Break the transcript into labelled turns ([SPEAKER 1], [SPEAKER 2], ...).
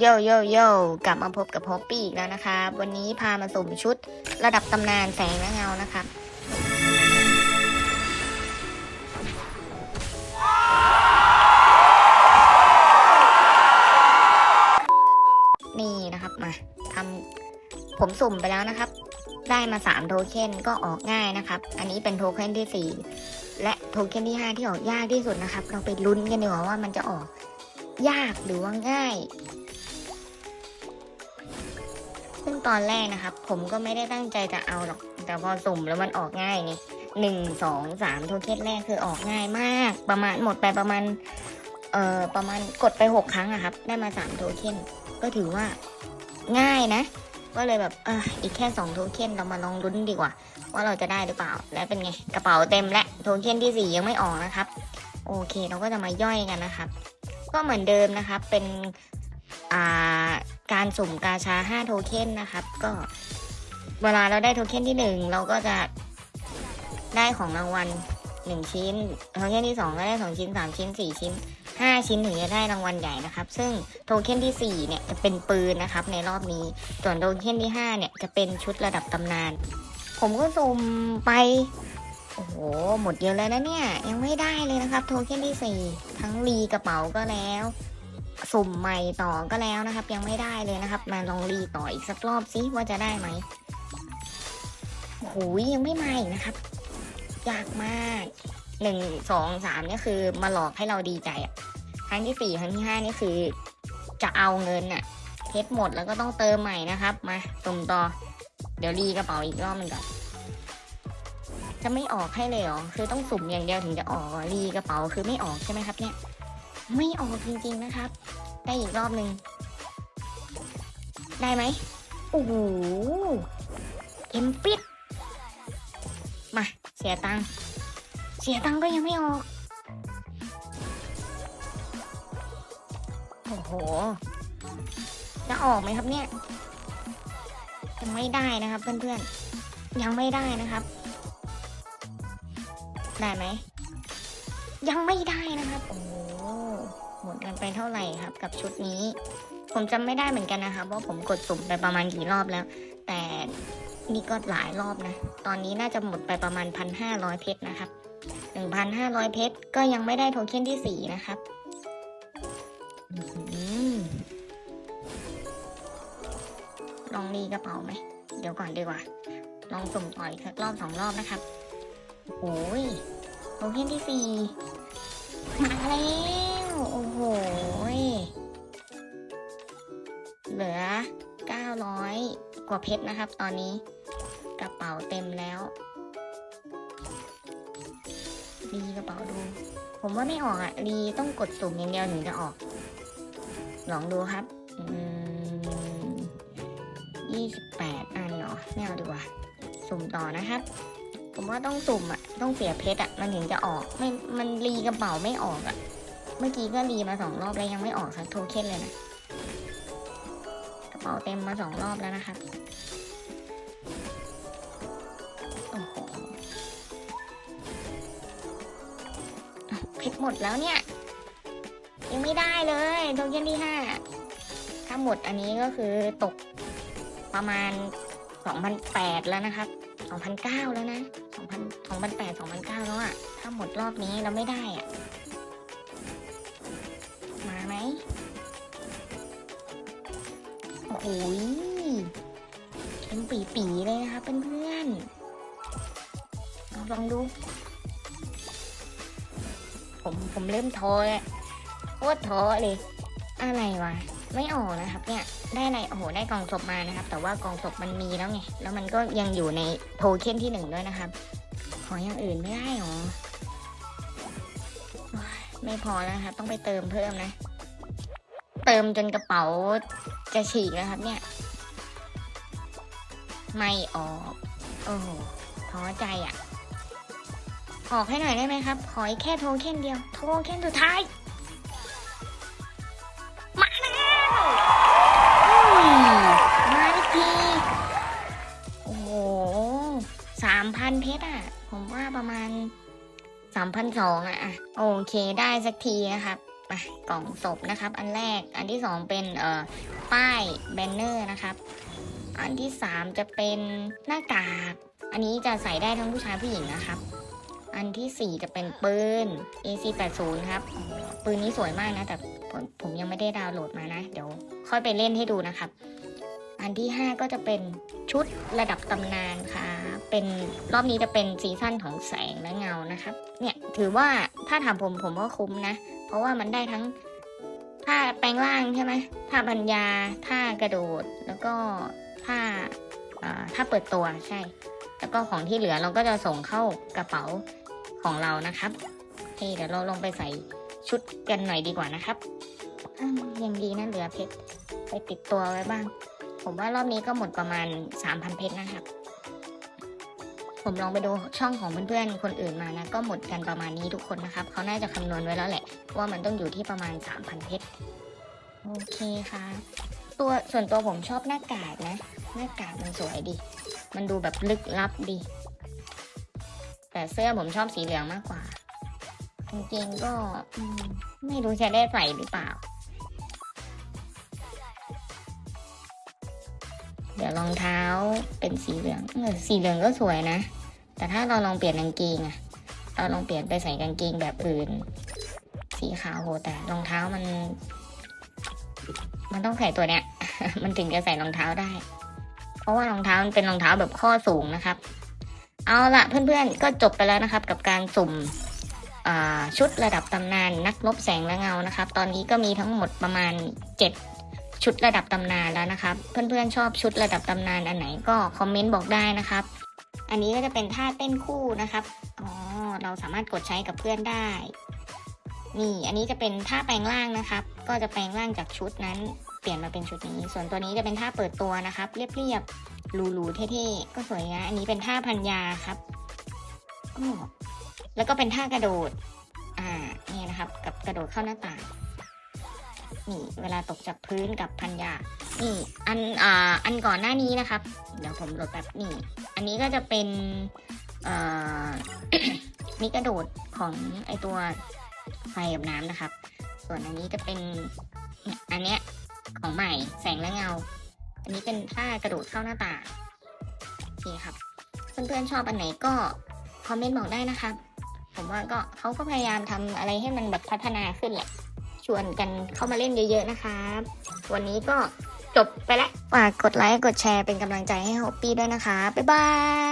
[SPEAKER 1] โยโยโยกลับมาพบกับฮอปปี้อีกแล้วนะคะวันนี้พามาสุ่มชุดระดับตำนานแสงและเงานะครับ นี่นะครับมาทำผมสุ่มไปแล้วนะครับ ได้มา 3 โทเค็นก็ออกง่ายนะครับ อันนี้เป็นโทเค็นที่ 4 และโทเค็นที่ 5 ที่ออกยากที่สุดนะครับ เราไปลุ้นกันดีกว่าว่ามันจะออกยากหรือว่าง่าย ซึ่งตอนแรกนะครับ ผมก็ไม่ได้ตั้งใจจะเอาหรอก แต่พอสุ่มแล้วมันออกง่ายไงหนึ่งสองสามโทเค็นแรกคือออกง่ายมาก ประมาณหมดไปประมาณเอ่อประมาณกดไปหกครั้งอะครับ ได้มาสามโทเค็นก็ถือว่าง่ายนะ ก็เลยแบบเอออีกแค่สองโทเค็นเรามาลองลุ้นดีกว่า ว่าเราจะได้หรือเปล่า แล้วเป็นไงกระเป๋าเต็มและโทเค็นที่สี่ยังไม่ออกนะครับ โอเค เราก็จะมาย่อยกันนะครับ ก็เหมือนเดิมนะครับ เป็น การสุ่มกาชา 5 โทเค็นนะครับ ก็เวลาเราได้โทเค็นที่ 1 เราก็จะได้ของรางวัล 1 ชิ้น โทเค็นที่ 2 ก็ได้ 2 ชิ้น 3 ชิ้น 4 ชิ้น 5 ชิ้นถึงจะได้รางวัลใหญ่นะครับ ซึ่งโทเค็นที่ 4 เนี่ยจะเป็นปืนนะครับในรอบนี้ ส่วนโทเค็นที่ 5 เนี่ยจะเป็นชุดระดับตำนาน ผมก็สุ่มไปโอ้โห หมดเยอะแล้วนะเนี่ย ยังไม่ได้เลยนะครับ โทเค็นที่ 4 ทั้งรีกระเป๋าก็แล้ว สุ่มใหม่ต่อก็แล้วนะครับ ยังไม่ได้เลยนะครับ มาลองรีต่ออีกสักรอบซิว่าจะได้ไหมโหยังไม่มาอีกนะครับยากมากหนึ่งสองสามนี่คือมาหลอกให้เราดีใจอะครั้งที่สี่ครั้งที่ห้านี่คือ จะเอาเงินอะเพชรหมดแล้วก็ต้องเติมใหม่นะครับมาสุ่มต่อ เดี๋ยวรีกระเป๋าอีกรอบนึงก่อนจะไม่ออกให้เลยเหรอคือต้องสุ่มอย่างเดียวถึงจะออกรีกระเป๋าคือไม่ออกใช่ไหมครับเนี่ย ไม่ออกจริงๆนะครับ ได้อีกรอบหนึ่ง ได้ไหมโอ้โหเต็มปิดมา เสียตังค์เสียตังค์ก็ยังไม่ออก โอ้โห จะออกไหมครับเนี่ยยังไม่ได้นะครับเพื่อนๆ ยังไม่ได้นะครับ ได้ไหม ยังไม่ได้นะครับ โอ้ โหหมดกันไปเท่าไหร่ครับ กับชุดนี้ ผมจำไม่ได้เหมือนกันนะครับว่าผมกดสุ่มไปประมาณกี่รอบแล้ว แต่นี่ก็หลายรอบนะ ตอนนี้น่าจะหมดไปประมาณพันห้าร้อยเพชรนะครับหนึ่งพันห้าร้อยเพชรก็ยังไม่ได้โทเค็นที่สี่นะครับอลองรีกระเป๋าไหม เดี๋ยวก่อนดีกว่า ลองสุ่มต่ออีกสักรอบสองรอบนะครับ โอ้ยโทเค็นที่สี่มาแล้ว ว่าเพชรนะครับ ตอนนี้กระเป๋าเต็มแล้วรีกระเป๋าดู ผมว่าไม่ออกอะ่ะรีต้องกดสุ่มอย่างเดียวถึงจะออก ลองดูครับยี่สิบแปดอันเนาะไม่เอาดีกว่า สุ่มต่อนะครับ ผมว่าต้องสุ่มอะต้องเสียเพชรอะมันถึงจะออกไม่มันรีกระเป๋าไม่ออกอะเมื่อกี้ก็รีมาสองรอบแล้วยังไม่ออกสักโทเค็นเลยนะ เป๋าเต็มมาสองรอบแล้วนะครับโอ้โหเพชรหมดแล้วเนี่ย ยังไม่ได้เลยโทเค็นที่ห้าถ้าหมดอันนี้ก็คือตกประมาณสองพันแปดแล้วนะครับสองพันเก้าแล้วนะสองพันสองพันแปดสองพันเก้าแล้วอะถ้าหมดรอบนี้เราไม่ได้อะ โอ้ยเป็นปีปีๆเลยนะคะเพื่อนๆเอาลองดู ผมผมเริ่มท้อแล้วโคตรท้อเลย อะไรวะ ไม่ออกนะครับ เนี่ย ได้อะไรโอ้โห ได้กล่องศพมานะครับ แต่ว่ากล่องศพมันมีแล้วไง แล้วมันก็ยังอยู่ในโทเค็นที่หนึ่งด้วยนะครับ ขออย่างอื่นไม่ได้หรอ ไม่พอแล้วครับ ต้องไปเติมเพิ่มนะ เติมจนกระเป๋า จะฉีกแล้วครับเนี่ย ไม่ออก โอ้โหท้อใจอะ ออกให้หน่อยได้ไหมครับ ขออีกแค่โทเค็นเดียว โทเค็นสุดท้าย มาแล้วมาอีกที โอ้โหสามพันเพชรอะ ผมว่าประมาณสามพันสองอะอะโอเคได้สักทีนะครับ มากล่องศพนะครับ อันแรกอันที่สองเป็นเอ่อป้ายแบนเนอร์นะครับ อันที่สามจะเป็นหน้ากาก อันนี้จะใส่ได้ทั้งผู้ชายผู้หญิงนะครับ อันที่สี่จะเป็นปืน AC80 ครับปืนนี้สวยมากนะ แต่ผมผมยังไม่ได้ดาวน์โหลดมานะ เดี๋ยวค่อยไปเล่นให้ดูนะครับ อันที่ห้าก็จะเป็นชุดระดับตำนานค่ะเป็นรอบนี้จะเป็นซีซั่นของแสงและเงานะครับ เนี่ยถือว่าถ้าถามผมผมว่าคุ้มนะ ราะว่ามันได้ทั้งท่าแปลงร่างใช่ไหมท่าบัญญาท่ากระโดดแล้วก็ท่าท่าเปิดตัวใช่ แล้วก็ของที่เหลือเราก็จะส่งเข้ากระเป๋าของเรานะครับโอเคเดี๋ยวเราลงไปใส่ชุดกันหน่อยดีกว่านะครับยังดีนะเหลือเพชรไปติดตัวไว้บ้าง ผมว่ารอบนี้ก็หมดประมาณ 3,000 เพชรนะครับ ผมลองไปดูช่องของเพื่อนๆคนอื่นมานะ ก็หมดกันประมาณนี้ทุกคนนะครับ เขาน่าจะคำนวณไว้แล้วแหละ ว่ามันต้องอยู่ที่ประมาณ 3,000เพชรโอเคค่ะตัวส่วนตัวผมชอบหน้ากากนะ หน้ากากมันสวยดี มันดูแบบลึกลับดี แต่เสื้อผมชอบสีเหลืองมากกว่า กางเกงก็ไม่รู้จะได้ใส่หรือเปล่า รองเท้าเป็นสีเหลืองเออสีเหลืองก็สวยนะ แต่ถ้าเราลองเปลี่ยนกางเกงอะเราลองเปลี่ยนไปใส่กางเกงแบบอื่น สีขาวโหแต่รองเท้ามัน มันต้องใส่ตัวเนี้ย มันถึงจะใส่รองเท้าได้ เพราะว่ารองเท้ามันเป็นรองเท้าแบบข้อสูงนะครับ เอาละเพื่อนๆก็จบไปแล้วนะครับ กับการสุ่มชุดระดับตำนานนักลบแสงและเงานะครับ ตอนนี้ก็มีทั้งหมดประมาณ 7 ชุดระดับตำนานแล้วนะครับ เพื่อนๆชอบชุดระดับตำนานอันไหนก็คอมเมนต์บอกได้นะครับ อันนี้ก็จะเป็นท่าเต้นคู่นะครับอ๋อเราสามารถกดใช้กับเพื่อนได้ นี่อันนี้จะเป็นท่าแปลงร่างนะครับ ก็จะแปลงร่างจากชุดนั้น เปลี่ยนมาเป็นชุดนี้ ส่วนตัวนี้จะเป็นท่าเปิดตัวนะครับ เรียบๆหรูๆเท่ๆก็สวยนะอันนี้เป็นท่าพันยาครับแล้วก็เป็นท่ากระโดด อ่า นี่นะครับ กับกระโดดเข้าหน้าต่าง นี่เวลาตกจากพื้นกับพันยา นี่อันอ่าอันก่อนหน้านี้นะครับ เดี๋ยวผมโหลดแบบนี่อันนี้ก็จะเป็นเอ่อนี่กระโดดของไอตัวไฟกับน้ำนะครับ ส่วนอันนี้จะเป็นอันเนี้ยของใหม่แสงและเงา อันนี้เป็นท่ากระโดดเข้าหน้าต่างโอเคครับ เพื่อนๆชอบอันไหนก็คอมเมนต์บอกได้นะครับ ผมว่าก็เขาก็พยายามทำอะไรให้มันแบบพัฒนาขึ้นแหละ ชวนกันเข้ามาเล่นเยอะ ๆ นะครับ วันนี้ก็จบไปแล้วฝากกดไลค์กดแชร์เป็นกำลังใจให้ฮอปปี้ด้วยนะคะ บ๊ายบาย